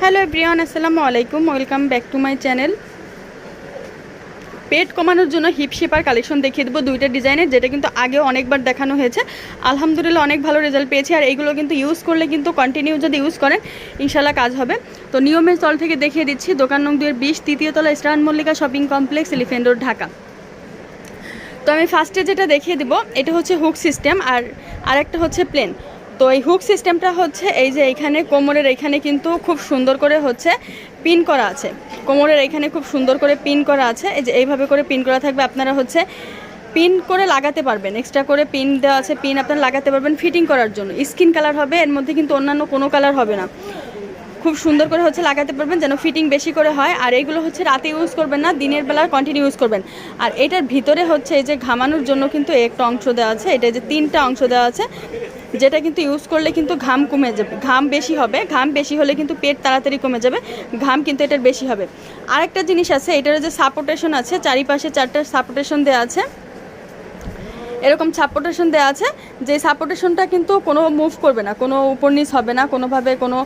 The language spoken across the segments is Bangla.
হ্যালো এভরিওয়ান আসসালামু আলাইকুম welcome back to my channel পেট কমানোর জন্য হিপ শেপার কালেকশন দেখিয়ে দেবো দুইটা ডিজাইনের যেটা কিন্তু আগেও অনেকবার দেখানো হয়েছে। আলহামদুলিল্লাহ অনেক ভালো রেজাল্ট পেয়েছি আর এইগুলো কিন্তু ইউজ করলে কিন্তু কন্টিনিউ যদি ইউজ করেন ইনশাল্লাহ কাজ হবে। তো নিয়মের তল থেকে দেখিয়ে দিচ্ছি, দোকান নং দুয়ের বিশ, তৃতীয় তলা eastern Mallika shopping complex elephant road Dhaka. তো আমি ফার্স্টে যেটা দেখিয়ে দিব, এটা হচ্ছে হুক সিস্টেম আর আরেকটা হচ্ছে প্লেন তো এই হুক সিস্টেমটা হচ্ছে এই যে এখানে কোমরের এখানে কিন্তু খুব সুন্দর করে হচ্ছে পিন করা আছে। কোমরের এখানে খুব সুন্দর করে পিন করা আছে। এই যে এইভাবে করে পিন করা থাকবে, আপনারা হচ্ছে পিন করে লাগাতে পারবেন। এক্সট্রা করে পিন দেওয়া আছে পিন আপনারা লাগাতে পারবেন ফিটিং করার জন্য। স্কিন কালার হবে, এর মধ্যে কিন্তু অন্যান্য কোনো কালার হবে না। খুব সুন্দর করে হচ্ছে লাগাতে পারবেন যেন ফিটিং বেশি করে হয়। আর এইগুলো হচ্ছে রাতে ইউজ করবেন না, দিনের বেলা কন্টিনিউ ইউজ করবেন। আর এটার ভিতরে হচ্ছে এই যে ঘামানোর জন্য কিন্তু একটা অংশ দেওয়া আছে। এটা যে তিনটা অংশ দেওয়া আছে। যেটা কিন্তু ইউজ করলে কিন্তু ঘাম কমে যাবে। ঘাম বেশি হবে, ঘাম বেশি হলে কিন্তু পেট তাড়াতাড়ি কমে যাবে, ঘাম কিন্তু এটার বেশি হবে। আরেকটা জিনিস আছে এটার যে সাপোর্টেশন আছে, চারিপাশে চারটা সাপোর্টেশন দেওয়া আছে। এরকম সাপোর্টেশন দেওয়া আছে, যে সাপোর্টেশনটা কিন্তু কোনো মুভ করবে না, কোনো উপর নিচ হবে না, কোনোভাবে কোনো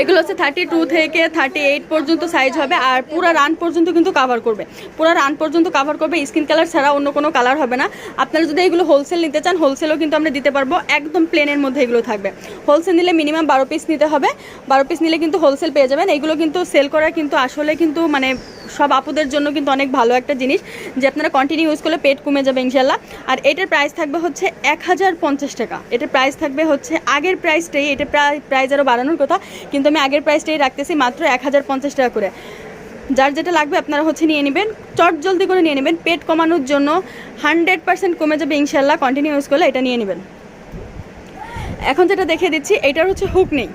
এগুলো হচ্ছে থার্টি টু থেকে থার্টি এইট পর্যন্ত সাইজ হবে আর পুরো রান পর্যন্ত কিন্তু কাভার করবে। পুরো রান পর্যন্ত কাভার করবে স্কিন কালার ছাড়া অন্য কোনো কালার হবে না। আপনারা যদি এগুলো হোলসেল নিতে চান হোলসেলও কিন্তু আমরা দিতে পারব, একদম প্লেনের মধ্যে এগুলো থাকবে। হোলসেল নিলে মিনিমাম বারো পিস নিতে হবে। বারো পিস নিলে কিন্তু হোলসেল পেয়ে যাবেন। এগুলো কিন্তু সেল করা কিন্তু আসলে কিন্তু মানে সব আপুদের জন্য কিন্তু অনেক ভালো একটা জিনিস যে আপনারা কন্টিনিউ ইউজ করলে পেট কমে যাবে ইনশাল্লাহ আর এটার প্রাইস থাকবে হচ্ছে এক হাজার পঞ্চাশ টাকা। এটার প্রাইস থাকবে হচ্ছে আগের প্রাইসটাই এটা প্রায় প্রাইস আরও বাড়ানোর কথা, কিন্তু আমি আগের প্রাইসটাই রাখতেছি মাত্র এক হাজার পঞ্চাশ টাকা করে। যার যেটা লাগবে আপনারা হচ্ছে নিয়ে নেবেন, চট জলদি করে নিয়ে নেবেন, পেট কমানোর জন্য হান্ড্রেড পার্সেন্ট কমে যাবে ইনশাল্লাহ কন্টিনিউ ইউজ করলে এটা নিয়ে নেবেন। এখন যেটা দেখিয়ে দিচ্ছি, এটার হচ্ছে হুক নেই।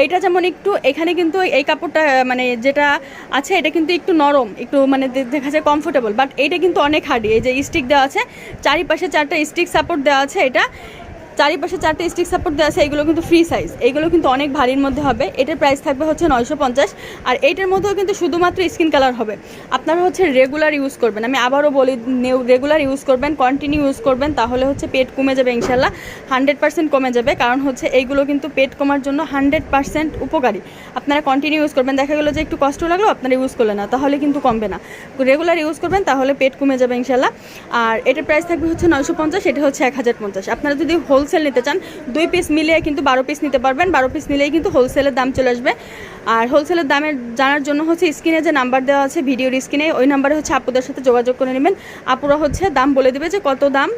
এইটা যেমন একটু, এখানে কিন্তু এই কাপড়টা মানে যেটা আছে, এটা কিন্তু একটু নরম, একটু মানে দেখা যায় কমফোর্টেবল বাট এইটা কিন্তু অনেক হার্ডি এই যে স্টিক দেওয়া আছে, চারিপাশে চারটা স্টিক সাপোর্ট দেওয়া আছে এটা। চারিপাশে চারটে স্টিক সাপোর্ট দেওয়া আছে, এগুলো কিন্তু ফ্রি সাইজ এইগুলো কিন্তু অনেক ভারীর মধ্যে হবে। এটার প্রাইস থাকবে হচ্ছে নয়শো পঞ্চাশ। আর এইটার মধ্যেও কিন্তু শুধুমাত্র স্কিন কালার হবে। আপনারা হচ্ছে রেগুলার ইউজ করবেন। আমি আবারও বলি রেগুলার ইউজ করবেন কন্টিনিউ ইউজ করবেন, তাহলে হচ্ছে পেট কমে যাবে ইনশাল্লাহ হান্ড্রেড পার্সেন্ট কমে যাবে। কারণ হচ্ছে এইগুলো কিন্তু পেট কমার জন্য হান্ড্রেড পার্সেন্ট উপকারী। আপনারা কন্টিনিউ ইউজ করবেন। দেখা গেলো যে একটু কষ্ট লাগল, আপনারা ইউজ করলেন না। তাহলে কিন্তু কমবে না। রেগুলার ইউজ করবেন, তাহলে পেট কমে যাবে ইনশাল্লাহ আর এটার প্রাইস থাকবে হচ্ছে নয়শো পঞ্চাশ, এটা হচ্ছে এক হাজার পঞ্চাশ। আপনারা যদি হোলসেল নিতে চান, দুই পিস মিলিয়ে কিন্তু বারো পিস নিতে পারবেন। বারো পিস নিলেই কিন্তু হোলসেলের দাম চলে আসবে। আর হোলসেলের দামের জানার জন্য হচ্ছে স্ক্রিনে যে নাম্বার দেওয়া আছে, ভিডিওর স্ক্রিনে ওই নাম্বারে হচ্ছে আপুদের সাথে যোগাযোগ করে নেবেন। আপুরা হচ্ছে দাম বলে দেবে যে কত দাম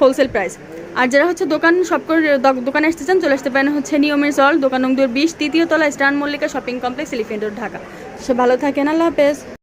হোলসেল প্রাইস আর যারা হচ্ছে দোকান সব করে দোকানে আসতে চান, চলে আসতে পারেন হচ্ছে নিয়মের জল দোকান নং দুই বিশ, তৃতীয় তলা, eastern Mallika shopping complex elephant Dhaka. সে ভালো থাকেন, আল্লাহ হাফেজ।